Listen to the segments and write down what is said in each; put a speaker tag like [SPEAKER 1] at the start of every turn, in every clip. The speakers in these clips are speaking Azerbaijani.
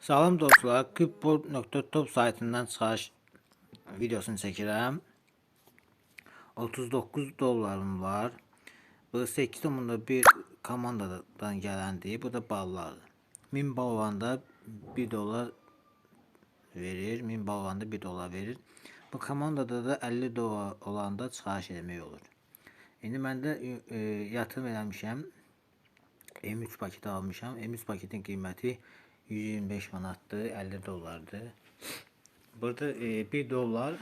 [SPEAKER 1] Salam dostlar, Crypto.top saytından çıxarış videosunu çəkirəm. 39 dollarım var. Bu 8 tomunda bir komandadan gələndir. Bu da ballardır. 1000 bal olanda 1 dolar verir. 1000 bal olanda 1 dolar verir. Bu komandada da 50 dolar olanda çıxarış etmək olur. İndi məndə e, yatırım eləmişəm. M3 paketi almışam. M3 paketin qiyməti 125 manatdır, 50 dollardır. Burada e, 1 dollar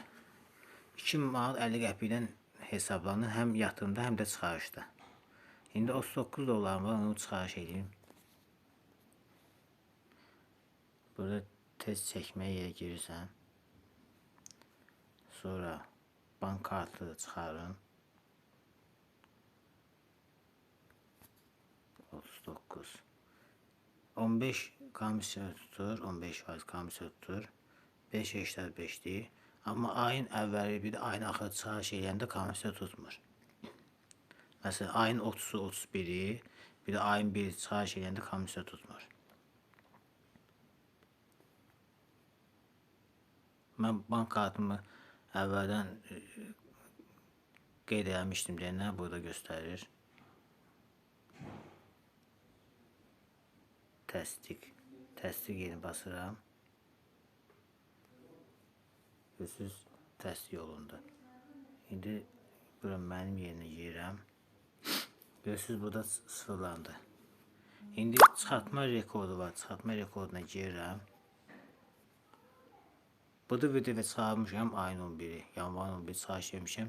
[SPEAKER 1] 2 manat 50 qəpikdən hesablanır həm yatırımda, həm də çıxarışda. İndi 39 dollarım var, onu çıxarış edeyim. Burada test çəkməyə yerə girirsən. Sonra bank kartı çıxarın. 39 15 komissiya tutur, 15 faiz komissiya tutur. 5 eşitər 5-dir. Amma ayın əvvəli bir də ayın axırı çıxarış eləyəndə komissiya tutmur. Məsələn, ayın 30-u, 31-i, bir də ayın 1-i çıxarış eləyəndə komissiya tutmur. Mən bank kartımı əvvəldən e, qeyd eləmişdim deyənə burada göstərir. Təsdiq. Təsdiq yeni basıram. Görürsüz təsdiq yolunda. İndi bura mənim yerinə girirəm. Görürsüz burada sıfırlandı. İndi çıxartma rekordu var. Çıxartma rekorduna girirəm. Burada bir dəfə çıxarmışam ayın 11-i. Yanvarın 11 çıxarış etmişəm.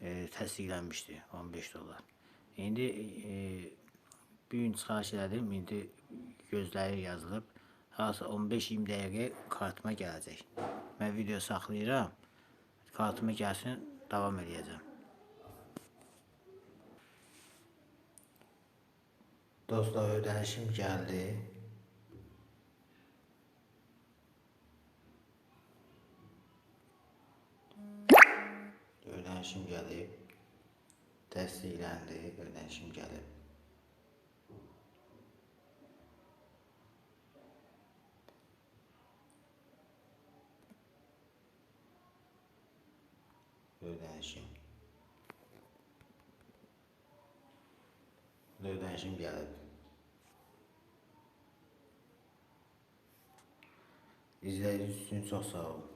[SPEAKER 1] E, təsdiqlənmişdi 15 dollar. İndi e, bir gün çıxarış elədim. İndi gözləri yazılıb. Harasa 15-20 dəqiqə kartıma gələcək. Mən video saxlayıram. Kartıma gəlsin, davam edəcəm. Dostlar, ödənişim gəldi. Ödənişim gəlib. Təsdiqləndi, ödənişim gəlib. Ödənişim. Ödənişim gəlib. İzlədiyiniz üçün çox sağ olun.